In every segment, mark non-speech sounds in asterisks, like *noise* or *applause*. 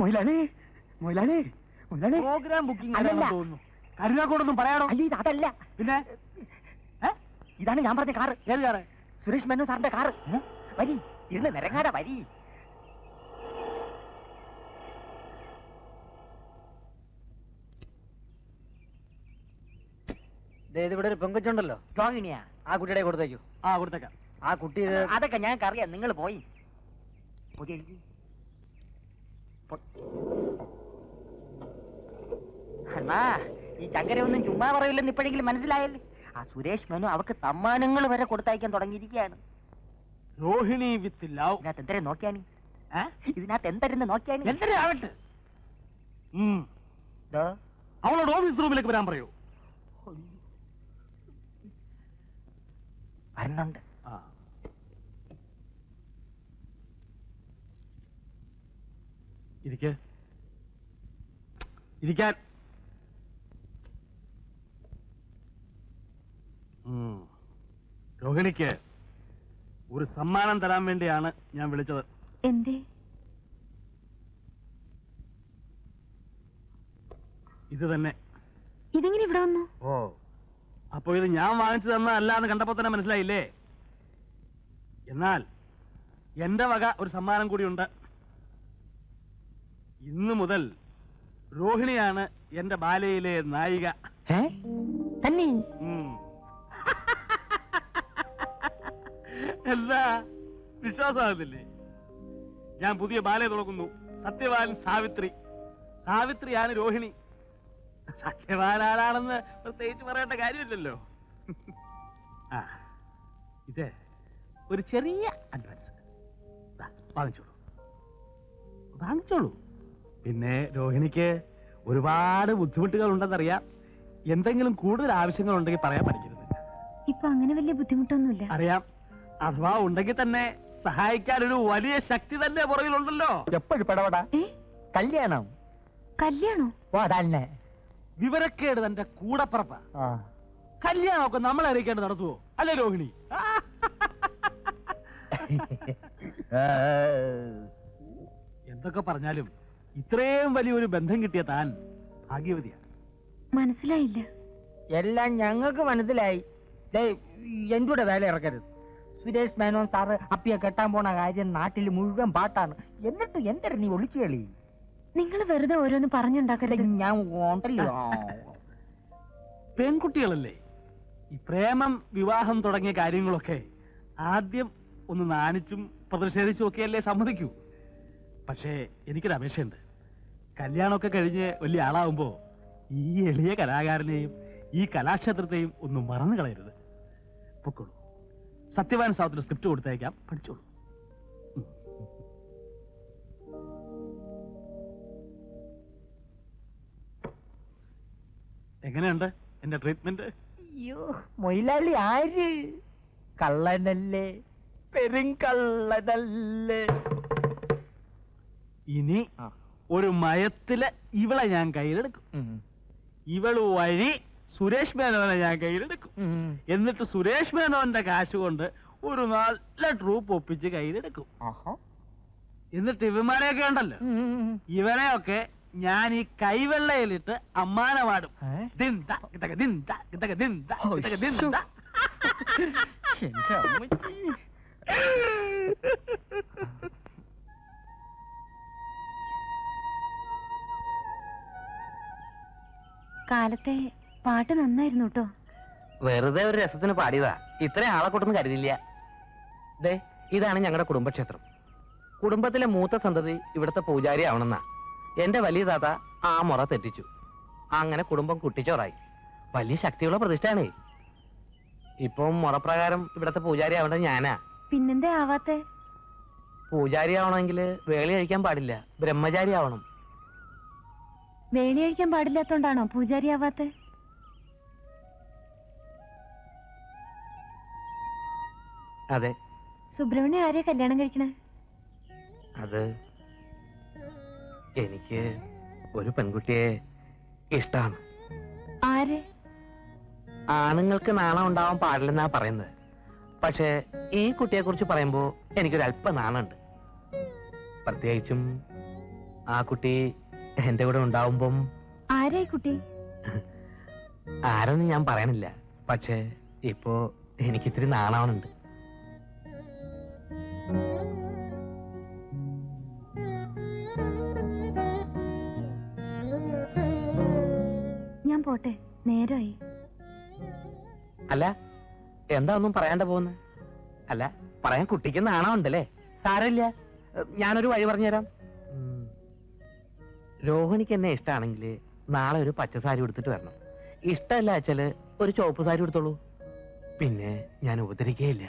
മൊയിലാളി മൊയിലാളി മൊയിലാളി. Programme booking. തോന്നുന്നു. കരുനാക്കോടൊന്നും പറയാടോ അല്ല ഇത് അതല്ല. പിന്നെ? ഇതാണ് ഞാൻ പറഞ്ഞ കാറ്. ഏത് കാറ്? സുരേഷ് മേനോൻ സാറിന്റെ കാറ്. വരി ഇരുന്ന് നിരങ്ങാതെ വരി. ഇവിടെ ഒരു പെങ്കൊച്ചുണ്ടല്ലോ. രോഹിണിയാ ആ കുട്ടിയുടെ കൊടുത്തേക്കു. ആ കൊടുത്തേക്കാം. ആ കുട്ടി അതൊക്കെ ഞങ്ങൾക്ക് അറിയാം നിങ്ങൾ പോയി. അണ്ണാ ഈ ചങ്കരയൊന്നും ചുമ്മാ പറയില്ലെന്ന് ഇപ്പോഴെങ്കിലും മനസ്സിലായല്ലേ? ആ സുരേഷ് മേനു അവർക്ക് സമ്മാനങ്ങൾ വരെ കൊടുത്തയക്കാൻ തുടങ്ങിയിരിക്കുകയാണ്. Rohini with love. ഇതിനകത്ത് എന്തരെ നോക്കിയാനി ഇതിനകത്ത് എന്തരെന്ന് നോക്കിയാനി എന്തൊരു ആവട്ടെ. അവളോട് ഓഫീസ് റൂമിലേക്ക് വരാൻ പറയൂ. വരുന്നുണ്ട് ഇരിക്കാൻ. രോഹിണിക്ക് ഒരു സമ്മാനം തരാൻ വേണ്ടിയാണ് ഞാൻ വിളിച്ചത്. എന്തേ? ഇത് തന്നെ. ഇതെങ്ങനെ ഇവിടെ വന്നു? ഓ. അപ്പൊ ഇത് ഞാൻ വാങ്ങിച്ചു തന്നതല്ല എന്ന് കണ്ടപ്പോ തന്നെ മനസ്സിലായില്ലേ? എന്നാൽ എന്റെ വക ഒരു സമ്മാനം കൂടിയുണ്ട്. ഇന്നു മുതൽ രോഹിണിയാണ് എന്റെ ബാലയിലെ നായിക. എല്ലാ തന്നെ? ഉം. എന്താ? വിശ്വാസമാകുന്നില്ലേ? ഞാൻ പുതിയ ബാലയെ തുടങ്ങുന്നു. സത്യവാൻ സാവിത്രി. സാവിത്രിയാണ് രോഹിണി. സത്യവാൻ ആരാണെന്ന് പ്രത്യേകിച്ച് പറയേണ്ട കാര്യമില്ലല്ലോ. ആ ഇത് ഒരു ചെറിയ അഡ്വാൻസ് വാങ്ങിച്ചോളൂ. വാങ്ങിച്ചോളൂ. പിന്നെ രോഹിണിക്ക് ഒരുപാട് ബുദ്ധിമുട്ടുകൾ ഉണ്ടെന്നറിയാം എന്തെങ്കിലും കൂടുതൽ ആവശ്യങ്ങൾ ഉണ്ടെങ്കിൽ പറയാൻ പഠിക്കരുത്. ഇപ്പൊ അങ്ങനെ വലിയ ബുദ്ധിമുട്ടൊന്നുമില്ല. അറിയാം. അഥവാ ഉണ്ടെങ്കിൽ തന്നെ സഹായിക്കാൻ ഒരു വലിയ ശക്തി തന്നെ പുറകിലുണ്ടല്ലോ. എപ്പോഴും പെടപെടാ. കല്യാണം. കല്യാണം? തന്നെ വിവരക്കേട് തന്റെ കൂടപ്പറപ്പ. ആ. കല്യാണമൊക്കെ നമ്മൾ അറിയിക്കേണ്ടത് നടത്തുവോ? അല്ലേ രോഹിണി? *laughs* എന്തൊക്കെ പറഞ്ഞാലും ഇത്രയും വലിയൊരു ബന്ധം കിട്ടിയ താൻ ഭാഗ്യവതിയാണ്. മനസ്സിലായില്ല. എല്ലാം ഞങ്ങൾക്ക് മനസ്സിലായി. എന്തുടെ വേല ഇറക്കരുത്. സുരേഷ് മേനോൻ സാറ് അപ്പിയെ കെട്ടാൻ പോണ കാര്യം നാട്ടിൽ മുഴുവൻ പാട്ടാണ്. എന്നിട്ട് എന്തൊരു നീ ഒളിച്ചു കളി? നിങ്ങൾ വെറുതെ ഓരോന്ന് പറഞ്ഞുണ്ടാക്കരുത്. ഞാൻ ഉണ്ടല്ലോ. പെൺകുട്ടികളല്ലേ? ഈ പ്രേമം വിവാഹം തുടങ്ങിയ കാര്യങ്ങളൊക്കെ ആദ്യം ഒന്ന് നാണിച്ചും പ്രതിഷേധിച്ചും ഒക്കെയല്ലേ സമ്മതിക്കൂ. പക്ഷേ എനിക്കൊരു അപേക്ഷയുണ്ട്. കല്യാണമൊക്കെ കഴിഞ്ഞ് വലിയ ആളാവുമ്പോ ഈ എളിയ കലാകാരനെയും ഈ കലാക്ഷേത്രത്തെയും ഒന്നും മറന്നു കളയരുത്. പൊക്കോളൂ. സത്യവാൻ സാഹത്തിന് സ്ക്രിപ്റ്റ് കൊടുത്തേക്കാം പഠിച്ചോളൂ. എങ്ങനെയുണ്ട് എന്റെ ട്രീറ്റ്മെന്റ്? അയ്യോ മൊയിലാളി ആര്? കള്ളനല്ലേ? പെരും കള്ളനല്ലേ? ഇനി ഒരു മയത്തിൽ ഇവളെ ഞാൻ കയ്യിലെടുക്കും. ഇവൾ വഴി സുരേഷ് മേനോനെ ഞാൻ കയ്യിലെടുക്കും. എന്നിട്ട് സുരേഷ് മേനോന്റെ കാശ് കൊണ്ട് ഒരു നല്ല ട്രൂപ്പ് ഒപ്പിച്ച് കയ്യിലെടുക്കും. എന്നിട്ട് ഇവന്മാരെയൊക്കെ ഉണ്ടല്ലോ. ഇവരെയൊക്കെ ഞാൻ ഈ കൈവെള്ളയിലിട്ട് കിതക ദിന്ത. എന്റെ *laughs* കാലത്തെ പാട്ട് നന്നായിരുന്നു കേട്ടോ വെറുതെ ഒരു രസത്തിന് പാടിയതാ. ഇത്രയും ആളെ കൂട്ടൊന്നും കരുതില്ല ദേ ഇതാണ് ഞങ്ങളുടെ കുടുംബക്ഷേത്രം. കുടുംബത്തിലെ മൂത്ത സന്തതി ഇവിടുത്തെ പൂജാരി ആവണമെന്നാ എന്റെ വലിയ താത്ത ആ മുറ തെറ്റിച്ചു. അങ്ങനെ കുടുംബം കുട്ടിച്ചോറായി. വലിയ ശക്തിയുള്ള പ്രതിഷ്ഠയാണ് ഇപ്പം മുറപ്രകാരം ഇവിടത്തെ പൂജാരി ആവേണ്ടത് ഞാനാ. പിന്നെന്തേ ആവാത്തെ? പൂജാരി ആവണമെങ്കിൽ വേളി കഴിക്കാൻ പാടില്ല. ബ്രഹ്മചാരി ആവണം. കഴിക്കാൻ പാടില്ലാത്തോണ്ടാണോ പൂജാരിയാവാത്ത അതെ. സുബ്രഹ്മണ്യം ആരെയാ കല്യാണം കഴിക്കണേ? അത് എനിക്ക് ഒരു പെൺകുട്ടിയെ ഇഷ്ടമാണ് ആര്? ആണുങ്ങൾക്ക് നാണം ഉണ്ടാവാൻ പാടില്ലെന്നാ പറയുന്നത്. പക്ഷേ ഈ കുട്ടിയെ കുറിച്ച് പറയുമ്പോ എനിക്കൊരു അല്പ നാണുണ്ട് പ്രത്യേകിച്ചും ആ കുട്ടി എന്റെ കൂടെ ഉണ്ടാവുമ്പം ആരായി കുട്ടി? ആരെന്ന് ഞാൻ പറയണില്ല. പക്ഷേ ഇപ്പോ എനിക്കിത്തിരി നാണാവണുണ്ട്. ഞാൻ പോട്ടെ നേരമായി അല്ല എന്താ ഒന്നും പറയാണ്ട പോകുന്നത് അല്ല പറയാൻ കുട്ടിക്ക് നാണമുണ്ടല്ലേ സാരമില്ല. ഞാനൊരു വഴി പറഞ്ഞുതരാം. രോഹിണിക്ക് എന്നെ ഇഷ്ടമാണെങ്കിൽ നാളെ ഒരു പച്ച സാരി എടുത്തിട്ട് വരണം. ഇഷ്ടമല്ല അച്ഛൽ ഒരു ചുവപ്പ് സാരി എടുത്തോളൂ പിന്നെ ഞാൻ ഉപദ്രവിക്കുകയില്ല.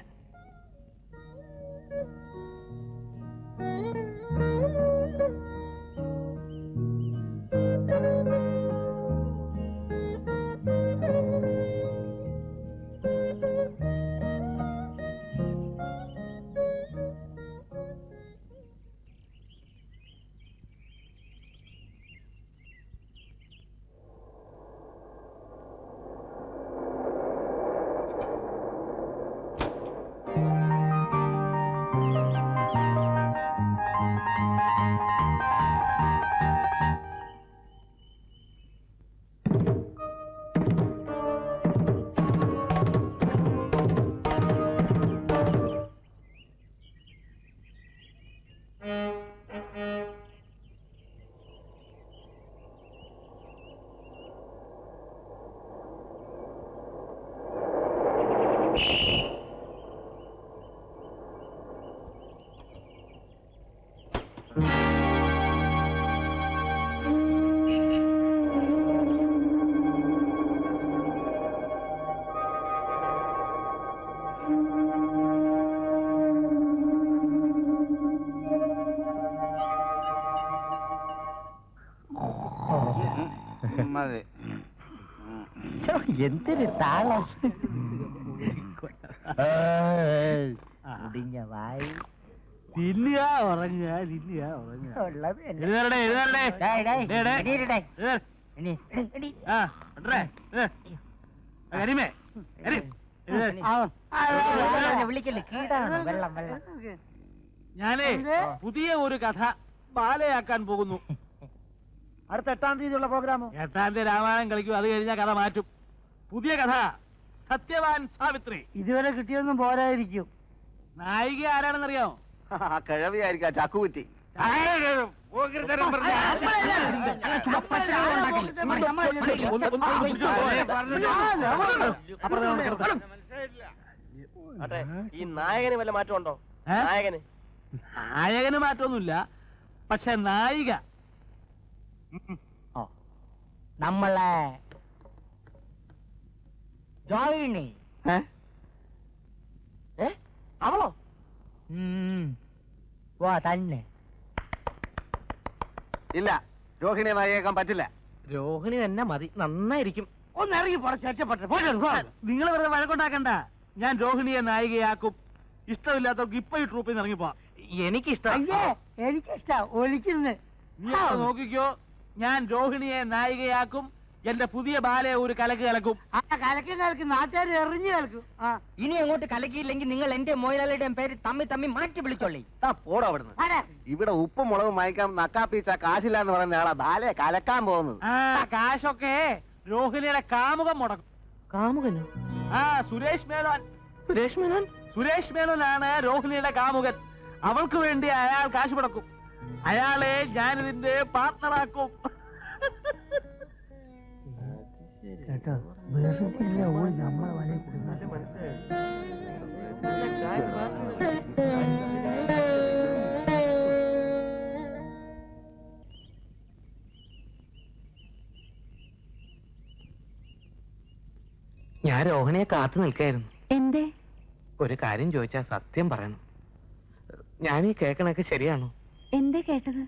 എന്തൊരു താളം. വായി. തിന്നുക ഉറങ്ങുക തിന്നുക ഉറങ്ങുക. ഉള്ളത് എന്നെ. എഴുന്നേരടെ എഴുന്നേരടെ ഡേയ്, ഡേയ്, ഡേയ്, ഡേയ്. എടി. ആ കരിമേ കരീം വിളിക്കല്ലേ? കീടാണ്? വെള്ളം ഞാനേ പുതിയ ഒരു കഥ ബാലയാക്കാൻ പോകുന്നു. *laughs* അടുത്ത എട്ടാം തീയതിയുള്ള പ്രോഗ്രാമോ? എട്ടാം തീയതി രാമായണം കളിക്കും. അത് കഴിഞ്ഞാൽ കഥ മാറ്റും. പുതിയ കഥ. സത്യവാൻ സാവിത്രി. ഇതുവരെ കിട്ടിയൊന്നും പോരായിരിക്കും. നായിക ആരാണെന്നറിയാമോ? കിഴവിയായിരിക്കാം ചക്കുകുറ്റി. അതെ ഈ നായകന് വല്ല മാറ്റം ഉണ്ടോ ഏ? നായകന്. നായകന് മാറ്റമൊന്നുമില്ല. പക്ഷെ നായിക. നമ്മളെ ജോയിനി അവളോ? വാ തന്നെ. ഇല്ല രോഹിണിയെ നായകൻ പറ്റില്ല. രോഹിണി തന്നെ മതി നന്നായിരിക്കും. ഒന്ന് ഇറങ്ങി പുറച്ചേറ്റപ്പെട്ടെ നിങ്ങൾ വെറുതെ വഴക്കുണ്ടാക്കണ്ട. ഞാൻ രോഹിണിയെ നായികയാക്കും. ഇഷ്ടമില്ലാത്തവർക്ക് ഇപ്പൊ ഈ ട്രൂപ്പിൽ നിന്ന് ഇറങ്ങിപ്പോ എനിക്കിഷ്ടം. അയ്യേ എനിക്കിഷ്ട ഒലിക്കുന്നു നീ ഒക്കെ നോക്കിക്കോ. ഞാൻ രോഹിണിയെ നായികയാക്കും. എന്റെ പുതിയ ബാലയെ ഒരു കലക്ക് കലക്കും. ആ കലക്കി കലക്കി നാട്ടുകാർ എറിഞ്ഞു കലക്കും. ആ. ഇനി അങ്ങോട്ട് കലക്കിയില്ലെങ്കിൽ നിങ്ങൾ എന്റെ മോയിലാളിയുടെയും പേര് തമ്മി തമ്മി മാറ്റി വിളിച്ചോളി. പോടോ അവിടുന്ന്. ഇവിടെ ഉപ്പും മുളകും വാങ്ങിക്കാൻ നക്കാപ്പീച്ച കാശില്ല എന്ന് പറയുന്ന ആളാ ബാലയെ കലക്കാൻ പോകുന്നത്. ആ കാശൊക്കെ രോഹിണിയുടെ കാമുകം മുടക്കും. കാമുകനോ? ആ സുരേഷ് മേനോൻ. സുരേഷ് മേനോൻ? സുരേഷ് മേനോനാണ് രോഹിണിയുടെ കാമുകൻ. അവൾക്ക് വേണ്ടി അയാൾ കാശ് മുടക്കും. അയാളെ ഞാനിതിന്റെ പാർട്ണറാക്കും കേട്ടോ? വെറുതെ ഓൾ നമ്മളെ വലയിൽ ഞാൻ രോഹിണിയെ കാത്തു നിൽക്കായിരുന്നു. എന്തേ? ഒരു കാര്യം ചോദിച്ചാൽ സത്യം പറയണം. ഞാൻ ഈ കേൾക്കണൊക്കെ ശരിയാണോ? എന്തേ കേട്ടത്?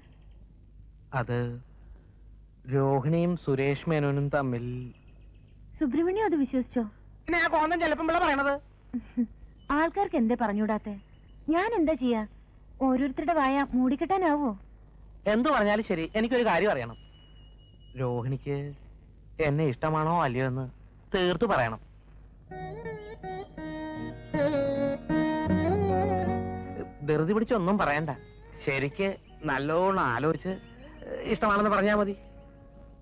അത് രോഹിണിയും സുരേഷ് മേനോനും തമ്മിൽ സുബ്രഹ്മണ്യം അത് വിശ്വസിച്ചോ? പറയണത്. *laughs* ആൾക്കാർക്ക് എന്തേ പറഞ്ഞുകൂടാത്തെ? ഞാൻ എന്താ ചെയ്യാ? ഓരോരുത്തരുടെ വായ മൂടിക്കെട്ടാനാവോ? എന്തു പറഞ്ഞാലും ശരി എനിക്കൊരു കാര്യം അറിയണം. രോഹിണിക്ക് എന്നെ ഇഷ്ടമാണോ അല്ലയോ എന്ന് തീർത്തു പറയണം. ധൃതി പിടിച്ചൊന്നും പറയണ്ട. ശരിക്ക് നല്ലോണം ആലോചിച്ച് ഇഷ്ടമാണെന്ന് പറഞ്ഞാ മതി.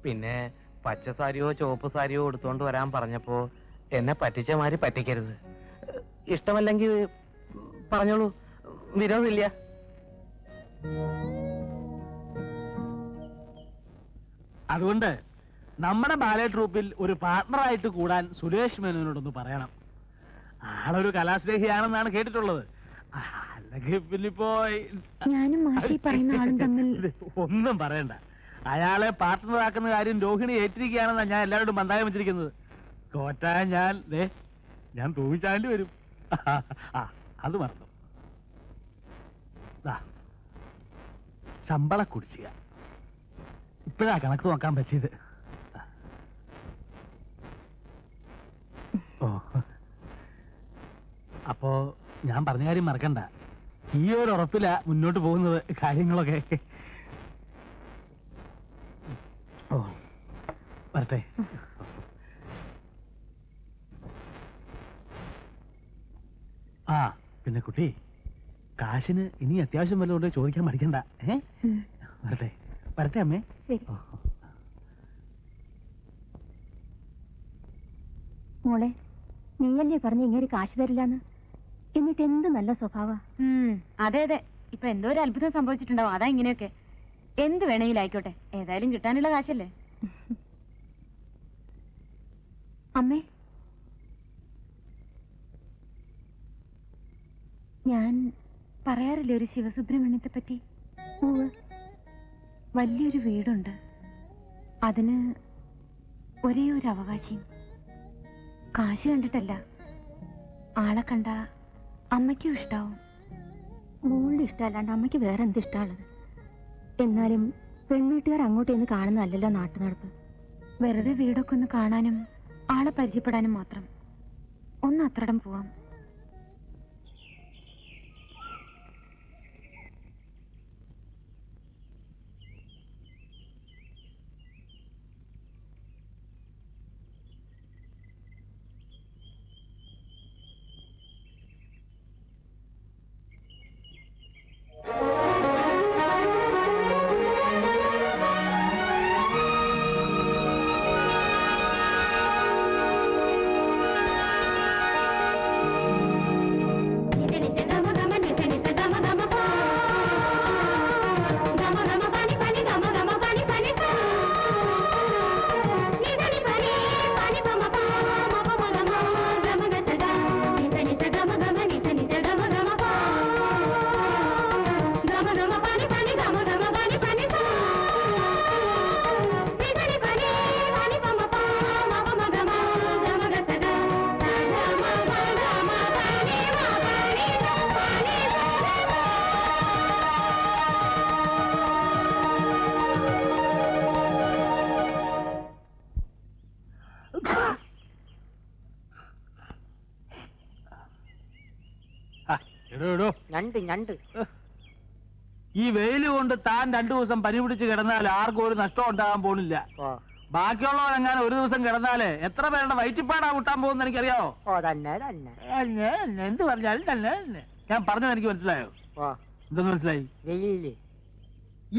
പിന്നെ പച്ച സാരിയോ ചുവപ്പ് സാരിയോ എടുത്തോണ്ട് വരാൻ പറഞ്ഞപ്പോ എന്നെ പറ്റിച്ച മാതിരി പറ്റിക്കരുത്. ഇഷ്ടമല്ലെങ്കിൽ പറഞ്ഞോളൂ. വിരോധമില്ല. അതുകൊണ്ട് നമ്മുടെ ബാലെ ട്രൂപ്പിൽ ഒരു പാർട്ണറായിട്ട് കൂടാൻ സുരേഷ് മേനോനോടൊന്ന് പറയണം. ആളൊരു കലാസ്നേഹിയാണെന്നാണ് കേട്ടിട്ടുള്ളത്. അല്ലെങ്കിൽ പിന്നിപ്പോ ഞാനും മാഷി പറയുന്ന ആളും തമ്മിൽ ഒന്നും പറയണ്ട. അയാളെ പാർട്ട്ണറാക്കുന്ന കാര്യം രോഹിണി ഏറ്റിരിക്കുകയാണെന്നാണ് ഞാൻ എല്ലാവരോടും മന്ദായം വെച്ചിരിക്കുന്നത്. തോറ്റാൻ ഞാൻ ദേ ഞാൻ തൂങ്ങിച്ചാണ്ടി വരും. *laughs* ആ അത് മറന്നു. ശമ്പള കുടിശ്ശിക. ഇപ്പോഴാ കണക്ക് നോക്കാൻ പറ്റിയത്. ഓ അപ്പോ ഞാൻ പറഞ്ഞ കാര്യം മറക്കണ്ട. ഈ ഒരു ഉറപ്പില മുന്നോട്ട് പോകുന്നത് കാര്യങ്ങളൊക്കെ ഓ വരട്ടെ. ആ പിന്നെ കുട്ടി കാശിന് ഇനി അത്യാവശ്യം വല്ലതുകൊണ്ട് ചോദിക്കാൻ മടിക്കണ്ട. ഏ. വരട്ടെ. വരട്ടെ അമ്മേ. മോളെ നീയല്ലേ പറഞ്ഞ ഇങ്ങനെ കാശ് തരില്ലാന്ന്? എന്നിട്ട് എന്ത് നല്ല സ്വഭാവ? അതെ അതെ. ഇപ്പൊ എന്തോ ഒരു അത്ഭുതം സംഭവിച്ചിട്ടുണ്ടാവും. അതാ ഇങ്ങനെയൊക്കെ. എന്ത് വേണമെങ്കിലും ആയിക്കോട്ടെ. ഏതായാലും കിട്ടാനുള്ള കാശല്ലേ? *laughs* അമ്മേ. ഞാൻ പറയാറില്ല ഒരു ശിവസുബ്രഹ്മണ്യത്തെ പറ്റി. വലിയൊരു വീടുണ്ട്. അതിന് ഒരേ ഒരു അവകാശി. കാശ് കണ്ടിട്ടല്ല. ആളെ കണ്ട അമ്മയ്ക്കും ഇഷ്ടാവും. മോളുടെ ഇഷ്ടമല്ലാണ്ട് അമ്മയ്ക്ക് വേറെ എന്ത് ഇഷ്ടമുള്ളത് എന്നാലും പെൺവീട്ടുകാർ അങ്ങോട്ടേന്ന് കാണുന്നതല്ലല്ലോ നാട്ടു നടപ്പ് വെറുതെ വീടൊക്കെ ഒന്ന് കാണാനും ആളെ പരിചയപ്പെടാനും മാത്രം. ഒന്ന് അത്രടം പോവാം. ഞണ്ട് ഞണ്ട് ഈ വെയിൽ കൊണ്ട് താൻ രണ്ടു ദിവസം പനി പിടിച്ച് കിടന്നാൽ ആർക്കും ഒരു നഷ്ടം ഉണ്ടാകാൻ പോണില്ല. ബാക്കിയുള്ളവർ ബാക്കിയുള്ളവരെങ്ങാനും ഒരു ദിവസം കിടന്നാലേ എത്ര പേരുടെ വയറ്റിപ്പാടാ കൂട്ടാൻ പോകുന്ന എനിക്കറിയാവോ? ഓ തന്നെ തന്നെ. എന്ത് പറഞ്ഞാലും തന്നെ തന്നെ. ഞാൻ പറഞ്ഞത് എനിക്ക് മനസ്സിലായോ? ഓ എന്തെന്ന് മനസ്സിലായി? വെയിൽ.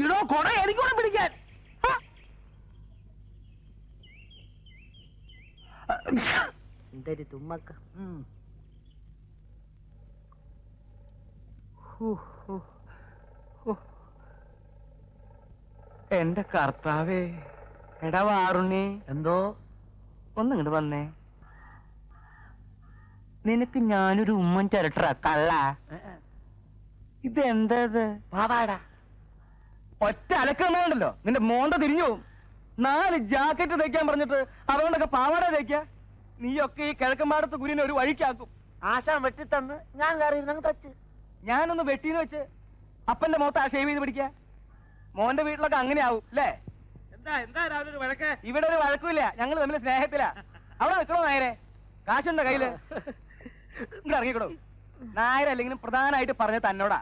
ഇടോ കൊട എനിക്കൂടെ പിടിക്കാൻ. എന്തൊരു തുമ്മക്ക. എന്റെ കർത്താവേ എടാ വാറുണ്ണി. എന്തോ? ഒന്നിങ്ങോട്ട് വന്നേ. നിനക്ക് ഞാനൊരു ഉമ്മൻ ചിരട്ടറ കള്ള ഇത് ഇത്? പാവാടാ ഒറ്റ അലക്കണ്ടല്ലോ നിന്റെ മോണ്ട തിരിഞ്ഞു. നാല് ജാക്കറ്റ് തയ്ക്കാൻ പറഞ്ഞിട്ട് അതുകൊണ്ടൊക്കെ പാവാട തയ്ക്ക നീയൊക്കെ ഈ കിഴക്കമ്പാടത്ത് കുരിനെ ഒരു വഴിക്കാക്കും. ആശാൻ വെട്ടിത്തന്ന്. ഞാൻ കയറി തച്ച്. ഞാനൊന്ന് വെട്ടീന്ന് വെച്ച് അപ്പന്റെ മുഖത്ത് ആ ഷേവ് ചെയ്ത് പിടിക്ക. മോന്റെ വീട്ടിലൊക്കെ അങ്ങനെയാവും അല്ലേ? എന്താ എന്താ രാവിലെ ഒരു വഴക്ക്? ഇവിടെ ഒരു വഴക്കുമില്ല ഞങ്ങൾ തമ്മിൽ സ്നേഹത്തിലാ. അവിടെ നിൽക്കണോ നായരെ? കാശുണ്ടോ കയ്യിൽ? ഇങ്ങോട്ട് ഇറങ്ങിക്കണോ നായര നായരല്ലെങ്കിലും പ്രധാനമായിട്ട് പറഞ്ഞ തന്നോടാ.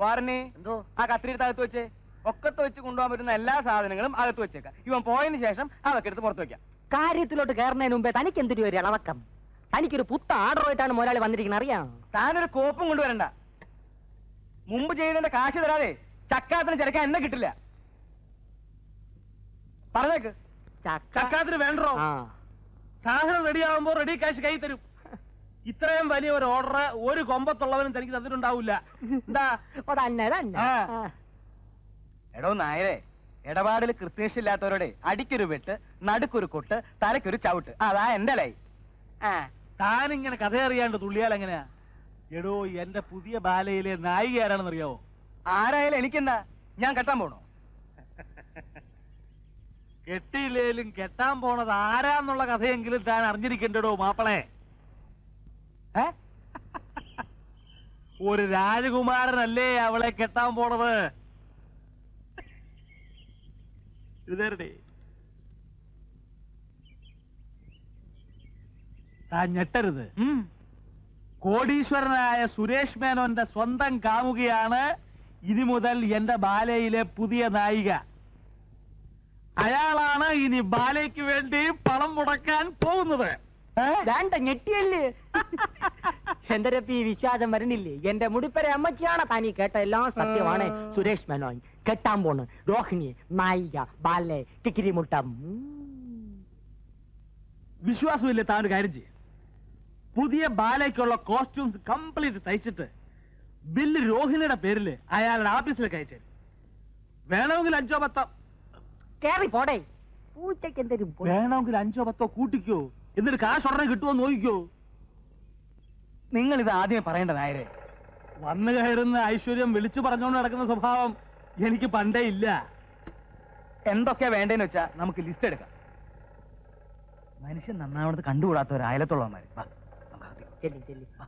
വാറിന് എന്തോ? ആ കത്തിരിയുടെ അകത്ത് വെച്ച് ഒക്കത്ത് വെച്ച് കൊണ്ടുപോകാൻ പറ്റുന്ന എല്ലാ സാധനങ്ങളും അകത്ത് വെച്ചേക്കാം. ഇവൻ പോയതിന് ശേഷം അതൊക്കെ എടുത്ത് പുറത്ത് വെക്കാം. കാര്യത്തിലോട്ട് കയറുന്നതിന് മുമ്പേ തനിക്ക് എന്തൊരു ഒരു ഇളവക്കം? തനിക്കൊരു പുത്ത ആർഡറുമായിട്ടാണ് മുതലാളി വന്നിരിക്കുന്നത് അറിയാം? താനൊരു കോപ്പും കൊണ്ടുവരണ്ട. മുമ്പ് ചെയ്തതിന്റെ കാശ് തരാതെ ചക്കാത്തിന് ചെറുക്കാൻ എന്നെ കിട്ടില്ല. പറഞ്ഞേക്ക്. ചക്ക ചക്കാത്തിന് വേണ്ടോ? സാധനം റെഡിയാവുമ്പോ റെഡി കാശ് കൈ തരും. ഇത്രയും വലിയ ഒരു ഓർഡർ ഒരു കൊമ്പത്തുള്ളവനും തനിക്ക് തന്നിട്ടുണ്ടാവില്ല എന്താ. എടോ നായരെ ഇടപാടിൽ കൃത്യനിഷ്ഠില്ലാത്തവരോടെ അടിക്കൊരു വെട്ട് നടുക്കൊരു കൊട്ട് തലക്കൊരു ചവിട്ട്. അതാ എന്റെ ലൈ. താനിങ്ങനെ കഥ അറിയാണ്ട് തുള്ളിയാൽ എങ്ങനെയാ? എടോ എന്റെ പുതിയ ബാലയിലെ നായിക ആരാണെന്ന് അറിയാവോ ആരായാലും എനിക്കെന്താ ഞാൻ കെട്ടാൻ പോണോ? കെട്ടിയില്ലേലും കെട്ടാൻ പോണത് ആരാന്നുള്ള കഥയെങ്കിലും താൻ അറിഞ്ഞിരിക്കണ്ടടോ മാപ്പളെ. ഏ? ഒരു രാജകുമാരനല്ലേ അവളെ കെട്ടാൻ പോണത്? ഇതരടെ താൻ ഞെട്ടരുത്. കോടീശ്വരനായ സുരേഷ് മേനോന്റെ സ്വന്തം കാമുകയാണ് ഇനി മുതൽ എന്റെ ബാലയിലെ പുതിയ നായിക. അയാളാണ് ഇനി ബാലയ്ക്ക് വേണ്ടി പണം മുടക്കാൻ പോകുന്നത്. വേണ്ട ഞെട്ടിയല്ലേ? *laughs* എന്റെ രപ്പി വിശ്വാസം വരണില്ലേ? എന്റെ മുടിപ്പരെ അമ്മച്ചിയാണ് താനീ കേട്ട എല്ലാം സത്യമാണ്. സുരേഷ് മേനോൻ കെട്ടാൻ പോണ്. രോഹിണി നായിക ബാലെ ടിക്കിരി മുട്ടം വിശ്വാസമില്ലേ താൻ ഒരു കാര്യം ചെയ്യും. പുതിയ ബാലയ്ക്കുള്ള കോസ്റ്റ്യൂംസ് കംപ്ലീറ്റ് തയ്ച്ചിട്ട് ബില്ല് രോഹിണിയുടെ പേരിൽ അയാളുടെ ഓഫീസിലേക്ക് അയച്ചു വേണമെങ്കിൽ അഞ്ചോ പത്തോ? കേറി പോടേ. പൂച്ചയ്ക്ക് എന്തെങ്കിലും വേണമെങ്കിൽ അഞ്ചോ പത്തോ കൂട്ടിക്കോ. എന്നിട്ട് കാശ് ഉടനെ കിട്ടുമോ നോക്കിക്കോ. നിങ്ങൾ ഇത് ആദ്യമേ പറയേണ്ട നായരെ. വന്നു കയറുന്ന ഐശ്വര്യം വിളിച്ചു പറഞ്ഞുകൊണ്ട് നടക്കുന്ന സ്വഭാവം എനിക്ക് പണ്ടേ ഇല്ല. എന്തൊക്കെയാ വേണ്ടേന്ന് വെച്ചാ നമുക്ക് ലിസ്റ്റ് എടുക്കാം. മനുഷ്യൻ നന്നാവണത് കണ്ടുകൂടാത്ത ഒരു അയലത്തുള്ളവന്മാര് വാ,